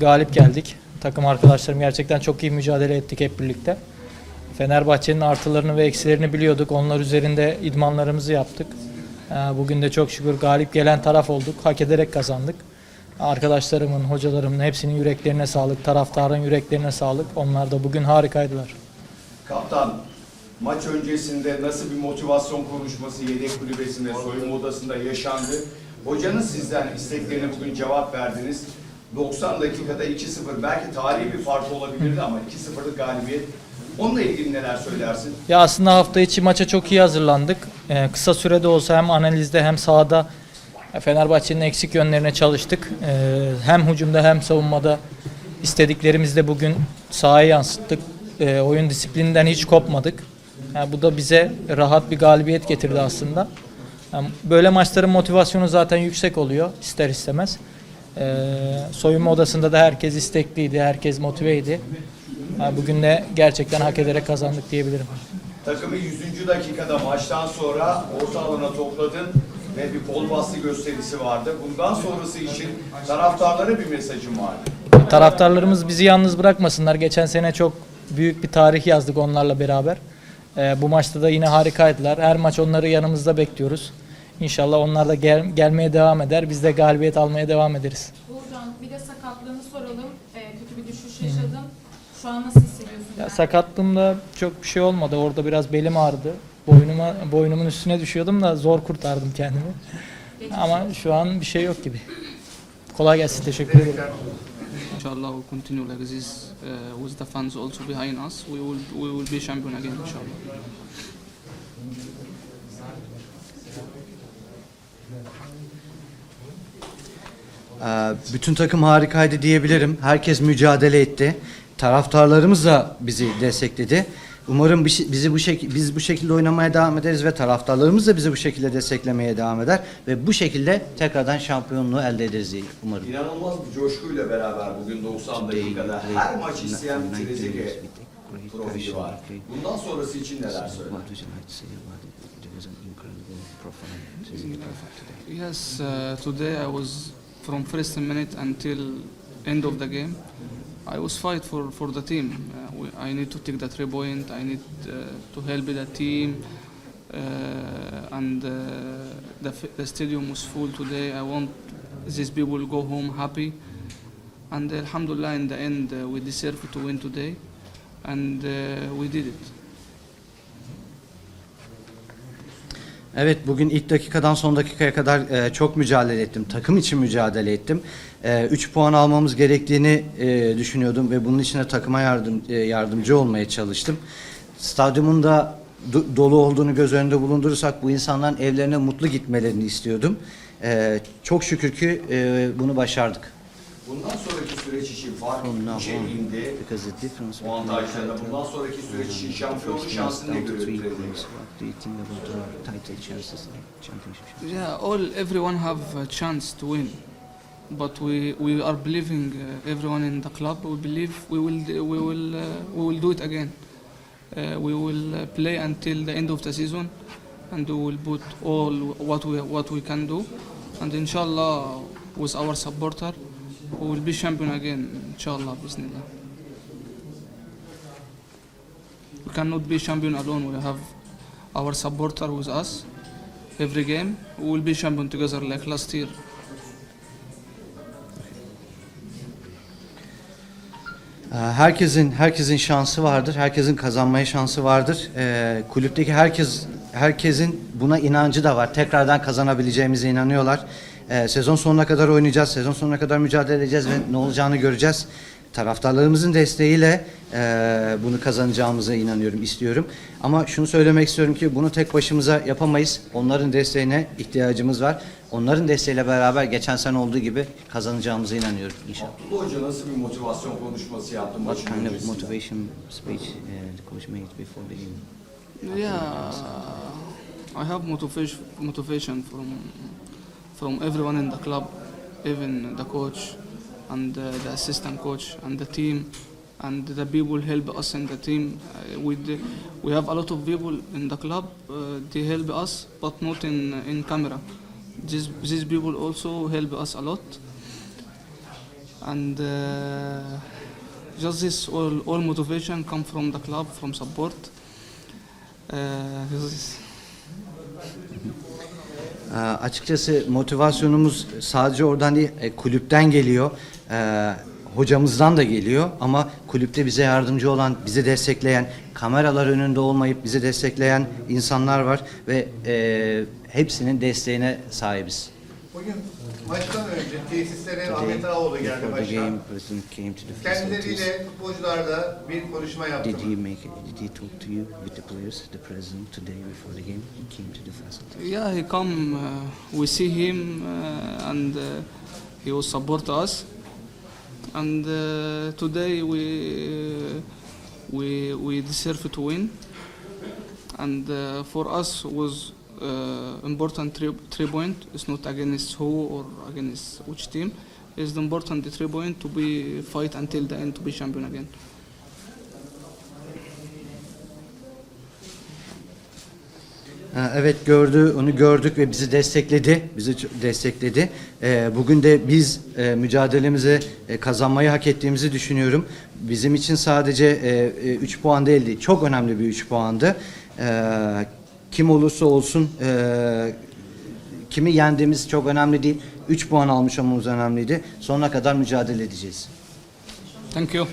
galip geldik. Takım arkadaşlarım gerçekten çok iyi mücadele ettik hep birlikte. Fenerbahçe'nin artılarını ve eksilerini biliyorduk. Onlar üzerinde idmanlarımızı yaptık. Ee, Bugün de çok şükür galip gelen taraf olduk. Hak ederek kazandık. Arkadaşlarımın, hocalarımın hepsinin yüreklerine sağlık, taraftarın yüreklerine sağlık. Onlar da bugün harikaydılar. Kaptan, maç öncesinde nasıl bir motivasyon konuşması yedek kulübesinde, soyunma odasında yaşandı? Hocanın sizden isteklerine bugün cevap verdiniz. 90 dakikada 2-0 belki tarihi bir fark olabilirdi ama 2-0'lık galibiyet. Onunla ilgili neler söylersin? Ya aslında hafta içi maça çok iyi hazırlandık. Ee, kısa sürede olsa hem analizde hem sahada Fenerbahçe'nin eksik yönlerine çalıştık. Ee, hem hücumda hem savunmada istediklerimizi de bugün sahaya yansıttık. Ee, oyun disiplininden hiç kopmadık. Yani bu da bize rahat bir galibiyet getirdi aslında. Yani böyle maçların motivasyonu zaten yüksek oluyor ister istemez. Ee, soyunma odasında da herkes istekliydi, herkes motiveydi. Yani bugün de gerçekten hak ederek kazandık diyebilirim. Takımı 100. dakikada maçtan sonra orta alana topladın ve bir kol bastı gösterisi vardı. Bundan sonrası için taraftarlara bir mesajım vardı. Taraftarlarımız bizi yalnız bırakmasınlar. Geçen sene çok büyük bir tarih yazdık onlarla beraber. Ee, bu maçta da yine harikaydılar. Her maç onları yanımızda bekliyoruz. İnşallah onlar da gel- gelmeye devam eder. Biz de galibiyet almaya devam ederiz. Uğurcan bir de sakatlığını soralım. Ee, kötü bir düşüş yaşadın. Şu an nasıl hissediyorsun? Ya sakatlığımda çok bir şey olmadı. Orada biraz belim ağrıdı. Boynuma, boynumun üstüne düşüyordum da zor kurtardım kendimi. Geçmiş Ama şu an bir şey yok gibi. Kolay gelsin. Teşekkür ederim. Inshallah, we'll continue like this uh, with the fans also behind us. We will we will be champion again, inshallah. Bütün takım harikaydı diyebilirim. Herkes mücadele etti. Taraftarlarımız da bizi destekledi. Umarım şey- bizi bu şekilde biz bu şekilde oynamaya devam ederiz ve taraftarlarımız da bizi bu şekilde desteklemeye devam eder ve bu şekilde tekrardan şampiyonluğu elde ederiz diye umarım. İnanılmaz bir coşkuyla beraber bugün 90 dakikada her maç isteyen bir Trezeguet profili var. Bundan sonrası için neler söyler? Yes, uh, today I was from first minute until end of the game. I was fight for, for the team. Uh, we, I need to take the three point. I need uh, to help the team. Uh, and uh, the, the stadium was full today. I want these people to go home happy. And Alhamdulillah, in the end, uh, we deserve to win today, and uh, we did it. Evet bugün ilk dakikadan son dakikaya kadar e, çok mücadele ettim. Takım için mücadele ettim. 3 puan almamız gerektiğini e, düşünüyordum ve bunun için de takıma yardım e, yardımcı olmaya çalıştım. Stadyumun da do- dolu olduğunu göz önünde bulundurursak bu insanların evlerine mutlu gitmelerini istiyordum. E, çok şükür ki e, bunu başardık. Bundan sonraki fark From now içe on, indi. because the difference O avantajlarla bundan sonraki süreç için şampiyonluk şansını ne görüyor Trezeguet? Do you think about the title chances, championship chances? Yeah, all everyone have a chance to win, but we we are believing uh, everyone in the club. We believe we will we will uh, we will do it again. Uh, we will uh, play until the end of the season, and we will put all what we what we can do, and inshallah with our supporter, we will be champion again. Inshallah, bismillah. We cannot be champion alone. We have our supporter with us every game. We will be champion together like last year. Ee, Herkesin herkesin şansı vardır. Herkesin kazanmaya şansı vardır. Ee, kulüpteki herkes herkesin buna inancı da var. Tekrardan kazanabileceğimize inanıyorlar. Ee, sezon sonuna kadar oynayacağız. Sezon sonuna kadar mücadele edeceğiz ve ne olacağını göreceğiz. Taraftarlarımızın desteğiyle e, bunu kazanacağımıza inanıyorum, istiyorum. Ama şunu söylemek istiyorum ki bunu tek başımıza yapamayız. Onların desteğine ihtiyacımız var. Onların desteğiyle beraber geçen sene olduğu gibi kazanacağımıza inanıyorum inşallah. Abdullah Hoca nasıl bir motivasyon konuşması yaptı What maçın kind of öncesinde? motivation speech uh, the coach made before the game? Yeah, I have motivation motivation from from everyone in the club, even the coach and uh, the assistant coach and the team and the people help us in the team. Uh, we we have a lot of people in the club. Uh, they help us, but not in in camera. These these people also help us a lot. and uh, just this all, all motivation come from the club, from support. Uh, Ee, açıkçası motivasyonumuz sadece oradan değil, e, kulüpten geliyor. Ee, hocamızdan da geliyor ama kulüpte bize yardımcı olan, bizi destekleyen, kameralar önünde olmayıp bizi destekleyen insanlar var ve e, hepsinin desteğine sahibiz. Bugün maçtan önce tesislere Today, Ahmet Ağaoğlu geldi before the game, başkan. person came to the facilities. Kendileriyle futbolcularla bir konuşma yaptı. Did he make? Did he talk to you with the players, the president today before the game? He came to the facilities. yeah, he come. Uh, we see him, uh, and uh, he will support us. And uh, today we we we deserve to win. And uh, for us was uh, important three, three point. It's not against who or against which team. It's the important three point to be fight until the end to be champion again. Evet gördü, onu gördük ve bizi destekledi, bizi destekledi. Ee, Bugün de biz e, mücadelemize e, kazanmayı hak ettiğimizi düşünüyorum. Bizim için sadece 3 puan değildi, çok önemli bir 3 puandı. Kim olursa olsun, e, kimi yendiğimiz çok önemli değil. 3 puan almış olmamız önemliydi. Sonuna kadar mücadele edeceğiz. Thank you.